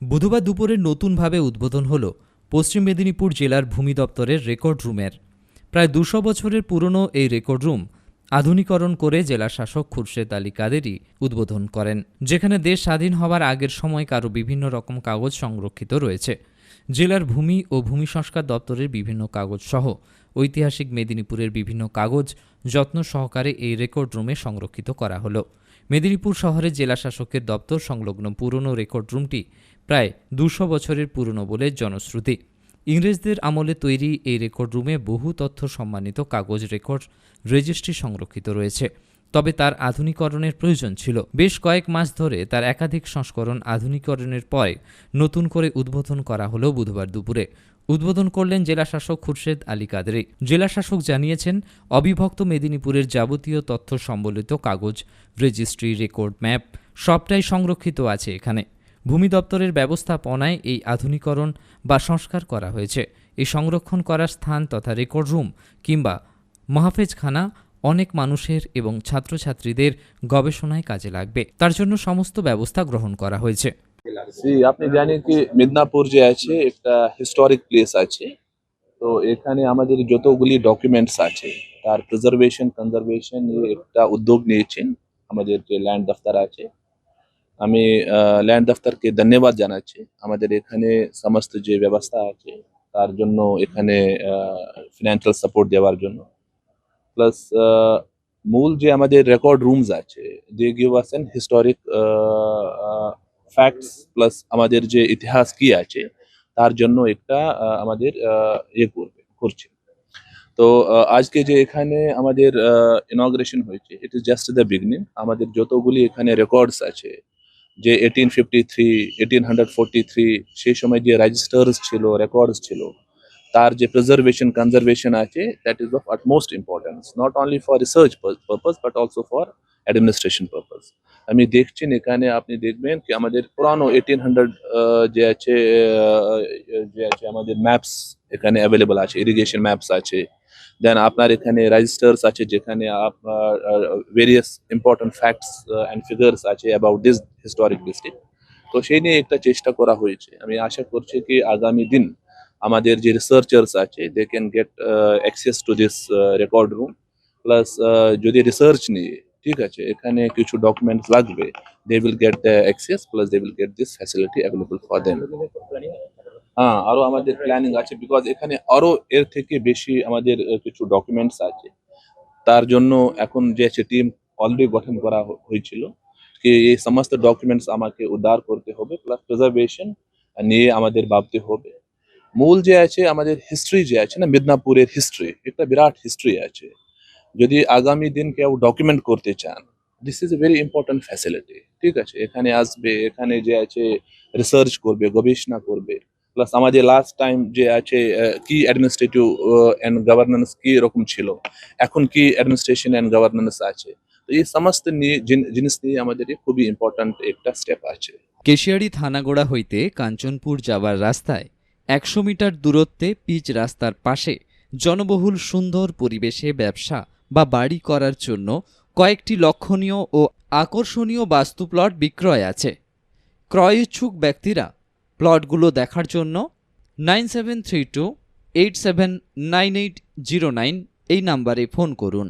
বুধবার দুপুরে নতুনভাবে উদ্বোধন হল পশ্চিম মেদিনীপুর জেলার ভূমি দপ্তরের রেকর্ড রুমের। প্রায় দুশো বছরের পুরনো এই রেকর্ড রুম আধুনিকরণ করে জেলা শাসক খুরশেদ আলী কাদেরই উদ্বোধন করেন, যেখানে দেশ স্বাধীন হওয়ার আগের সময়কারও বিভিন্ন রকম কাগজ সংরক্ষিত রয়েছে। জেলার ভূমি ও ভূমি সংস্কার দপ্তরের বিভিন্ন কাগজ সহ ঐতিহাসিক মেদিনীপুরের বিভিন্ন কাগজ যত্ন সহকারে এই রেকর্ড রুমে সংরক্ষিত করা হলো। মেদিনীপুর শহরের জেলা শাসকের দপ্তর সংলগ্ন পুরনো রেকর্ড রুমটি প্রায় দুশো বছরের পুরনো বলে জনশ্রুতি। ইংরেজদের আমলে তৈরি এই রেকর্ড রুমে বহু তথ্য সম্মানিত কাগজ রেকর্ড রেজিস্ট্রি সংরক্ষিত রয়েছে। তবে তার আধুনিকরণের প্রয়োজন ছিল। বেশ কয়েক মাস ধরে তার একাধিক সংস্করণ আধুনিকরণের পরে নতুন করে উদ্বোধন করা হলো বুধবার দুপুরে। উদ্বোধন করলেন জেলাশাসক খুরশেদ আলী কাদরি। জেলাশাসক জানিয়েছেন, অবিভক্ত মেদিনীপুরের যাবতীয় তথ্য সম্বলিত কাগজ, রেজিস্ট্রি রেকর্ড ম্যাপ সবটাই সংরক্ষিত আছে এখানে। ভূমি দপ্তরের ব্যবস্থাপনায় এই আধুনিকরণ বা সংস্কার করা হয়েছে। এই সংরক্ষণ করার স্থান তথা রেকর্ড রুম কিংবা মাহফেজখানা অনেক মানুষের এবং ছাত্রছাত্রীদের গবেষণায় কাজে লাগবে। তার জন্য সমস্ত ব্যবস্থা গ্রহণ করা হয়েছে। আপনি জানেন কি, মিদনাপুর যে আছে, একটা হিস্টোরিক প্লেস আছে। তো এখানে আমাদের যতগুলি ডকুমেন্টস আছে, তার প্রিজার্ভেশন কনজারভেশন একটা উদ্যোগ নিয়েছেন আমাদের যে ল্যান্ড দফতর আছে। আমি ল্যান্ড দফতরকে ধন্যবাদ জানাচ্ছি। আমাদের এখানে সমস্ত যে ব্যবস্থা আছে, তার জন্য এখানে ফিনান্সিয়াল সাপোর্ট দেওয়ার জন্য। প্লাস মূল যে আমাদের রেকর্ড রুমস আছে they give us an historic facts plus আমাদের যে ইতিহাস কি আছে তার জন্য একটা আহ, আমাদের ইয়ে করবে করছে। তো আজকে যে এখানে আমাদের ইনগ্রেশন হয়েছে it is just the beginning আমাদের যতগুলি এখানে রেকর্ডস আছে যে eighteen fifty three hundred three সেই সময় যে রেজিস্টার্স ছিল রেকর্ডস ছিল তার যে প্রিজার্ভেশন কনজারভেশন আছে that is of utmost importance not only for research purpose but also for administration purpose আমি দেখছেন এখানে, আপনি দেখবেন কি আমাদের পুরানো এইটিন হান্ড্রেড যে আছে যে আছে আমাদের ম্যাপস এখানে অ্যাভেলেবল আছে ইরিগেশন ম্যাপস আছে। দেন আপনার এখানে রেজিস্টার্স আছে, যেখানে আপনার various important facts and figures আছে অ্যাবাউট দিস হিস্টোরিক ডিস্ট্রিক্ট তো সেই নিয়ে একটা চেষ্টা করা হয়েছে। আমি আশা করছি কি আগামী দিন আমাদের যে রিসার্চার্স আছে they can get access to this record room plus যদি রিসার্চ নিয়ে, ঠিক আছে, এখানে কিছু ডকুমেন্টস লাগবে they will get the access plus they will get this facility available for them হ্যাঁ আরও আমাদের প্ল্যানিং আছে বিকজ এখানে আরও এর থেকে বেশি আমাদের কিছু ডকুমেন্টস আছে। তার জন্য এখন যে আছে টিম অলরেডি গঠন করা হয়েছিল, কি এই সমস্ত ডকুমেন্টস আমাকে উদ্ধার করতে হবে প্লাস প্রিজার্ভেশন নিয়ে আমাদের ভাবতে হবে। মূল যে আছে, আমাদের হিস্ট্রি যে আছে না, মিদনাপুরের হিস্ট্রি একটা বিরাট হিস্ট্রি আছে। যদি আগামী দিন কেউ ডকুমেন্ট করতে চান this is a very important facility ঠিক আছে? এখানে আসবে, এখানে যে আছে রিসার্চ করবে, গবেষণা করবে। প্লাস আমাদের লাস্ট টাইম যে আছে কি অ্যাডমিনিস্ট্রেটিভ অ্যান্ড গভর্নেন্স কি রকম ছিল, এখন কি অ্যাডমিনিস্ট্রেশন অ্যান্ড গভর্নেন্স আছে। তো এই সমস্ত নিয়ে জিনিস নিয়ে আমাদের খুবই ইম্পর্ট্যান্ট একটা স্টেপ আছে। কেশিয়ারি থানাগোড়া হইতে কাঞ্চনপুর যাওয়ার রাস্তায় একশো মিটার দূরত্বে পিচ রাস্তার পাশে জনবহুল সুন্দর পরিবেশে ব্যবসা বা বাড়ি করার জন্য কয়েকটি লক্ষণীয় ও আকর্ষণীয় বাস্তু প্লট বিক্রয় আছে। ক্রয় ইচ্ছুক ব্যক্তিরা প্লটগুলো দেখার জন্য nine seven three two eight seven nine eight zero nine এই নাম্বারে ফোন করুন।